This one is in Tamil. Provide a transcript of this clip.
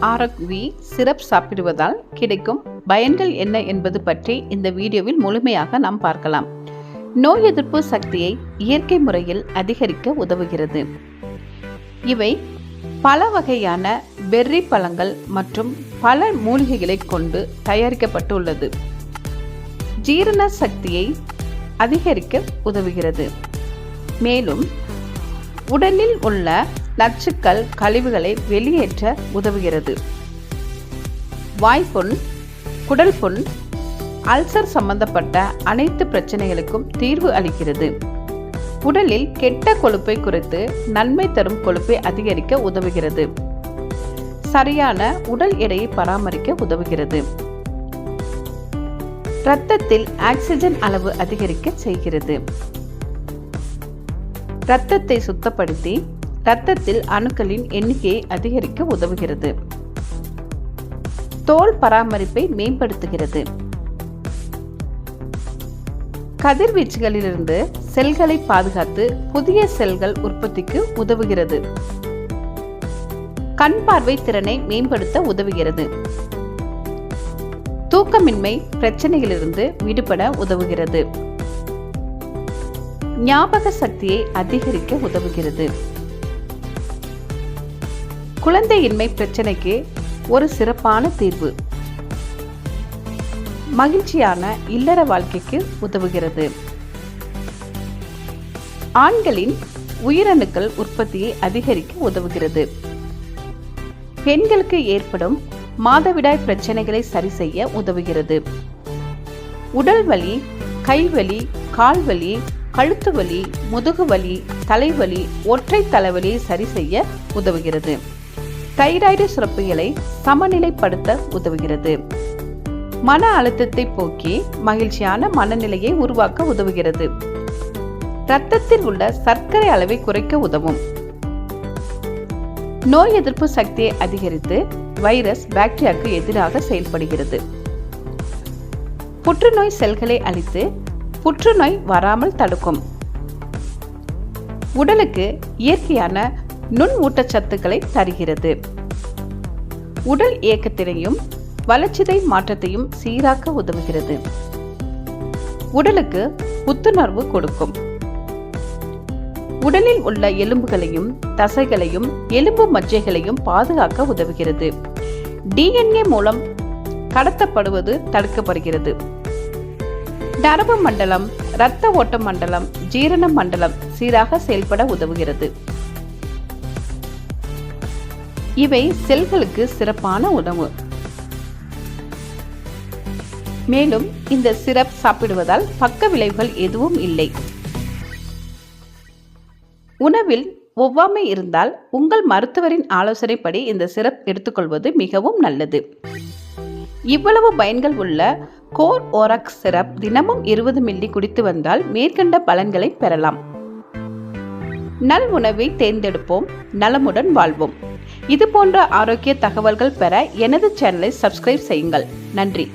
ஆரக் வி சிரப் சாப்பிடுவதால் கிடைக்கும். பயன்கள் என்ன என்பது பற்றி இந்த வீடியோவில் முழுமையாக நாம் பார்க்கலாம். நோய் எதிர்ப்பு சக்தியை இயற்கை முறையில் அதிகரிக்க உதவுகிறது. இவை பல வகையான பெர்ரி பழங்கள் மற்றும் பல மூலிகைகளை கொண்டு தயாரிக்கப்பட்டுள்ளது. ஜீரண சக்தியை அதிகரிக்க உதவுகிறது. மேலும் உடலில் உள்ள நச்சுக்கள் கழிவுகளை வெளியேற்ற உதவுகிறது. வாய்ப்புண் குடல் புண் அல்சர் சம்பந்தப்பட்ட அனைத்து பிரச்சனைகளுக்கும் தீர்வு அளிக்கிறது. உடலில் கெட்ட கொழுப்பை குறைத்து நன்மை தரும் கொழுப்பை அதிகரிக்க உதவுகிறது. சரியான உடல் எடையை பராமரிக்க உதவுகிறது. இரத்தத்தில் ஆக்சிஜன் அளவு அதிகரிக்க செய்கிறது. இரத்தத்தை சுத்தப்படுத்தி இரத்தத்தில் அணுக்களின் எண்ணிக்கையை அதிகரிக்க உதவுகிறது. தோல் பராமரிப்பை மேம்படுத்துகிறது. கதிர்வீச்சுகளிலிருந்து செல்களை பாதுகாத்து புதிய செல்கள் உற்பத்திக்கு உதவுகிறது. கண் பார்வை திறனை மேம்படுத்த உதவுகிறது. தூக்கமின்மை பிரச்சனைகளிலிருந்து விடுபட உதவுகிறது. ஞாபக சக்தியை அதிகரிக்க உதவுகிறது. குழந்தையின்மை பிரச்சனைக்கு ஒரு சிறப்பான தீர்வு. மகிழ்ச்சியான இல்லற வாழ்க்கைக்கு உதவுகிறது. ஆண்களின் உயிரணுக்கள் உற்பத்தியை அதிகரிக்க உதவுகிறது. பெண்களுக்கு ஏற்படும் மாதவிடாய் பிரச்சனைகளை சரி செய்ய உதவுகிறது. உடல் வலி கைவலி கால்வலி கழுத்து வலி முதுகு வலி தலைவலி ஒற்றை தலைவலியை சரி செய்ய உதவுகிறது. தைராய்டு சுரப்பிகளை சமநிலைப்படுத்த உதவுகிறது. மன அழுத்தத்தை போக்கி மகிழ்ச்சியான மனநிலையை உருவாக்க உதவுகிறது. இரத்தத்தில் உள்ள சர்க்கரை அளவை குறைக்க உதவும். நோய் எதிர்ப்பு சக்தியை அதிகரித்து வைரஸ் பாக்டீரியாவுக்கு எதிராக செயல்படுகிறது. புற்றுநோய் செல்களை அழித்து புற்றுநோய் வராமல் தடுக்கும். உடலுக்கு இயற்கையான நுண் ஊட்டச்சத்துக்களை தருகிறது. உடல் இயக்கத்தினையும் வளர்ச்சிதை மாற்றத்தையும் சீராக்க உதவுகிறது. உடலுக்கு புத்துணர்வு கொடுக்கும். உடலில் உள்ள எலும்புகளையும் தசைகளையும் எலும்பு மஜ்ஜைகளையும் பாதுகாக்க உதவுகிறது. டிஎன்ஏ மூலம் கடத்தப்படுவது தடுக்கப்படுகிறது. நரம்பு மண்டலம் இரத்த ஓட்ட மண்டலம் ஜீரண மண்டலம் சீராக செயல்பட உதவுகிறது. இவை செல்களுக்கு சிறப்பான உணவு. மேலும் இந்த சிரப் சாப்பிடுவதால் பக்க விளைவுகள் எதுவும் இல்லை. உணவில் ஒவ்வாமை இருந்தால் உங்கள் மருத்துவரின் ஆலோசனைப்படி இந்த சிரப் எடுத்துக்கொள்வது மிகவும் நல்லது. இவ்வளவு பயன்கள் உள்ள கோர் ஓரக்ஸ் சிரப் தினமும் இருபது மில்லி குடித்து வந்தால் மேற்கண்ட பலன்களை பெறலாம். நல் உணவை தேர்ந்தெடுப்போம். நலமுடன் வாழ்வோம். இது போன்ற ஆரோக்கிய தகவல்கள் பெற எனது சேனலை சப்ஸ்கிரைப் செய்யுங்கள். நன்றி.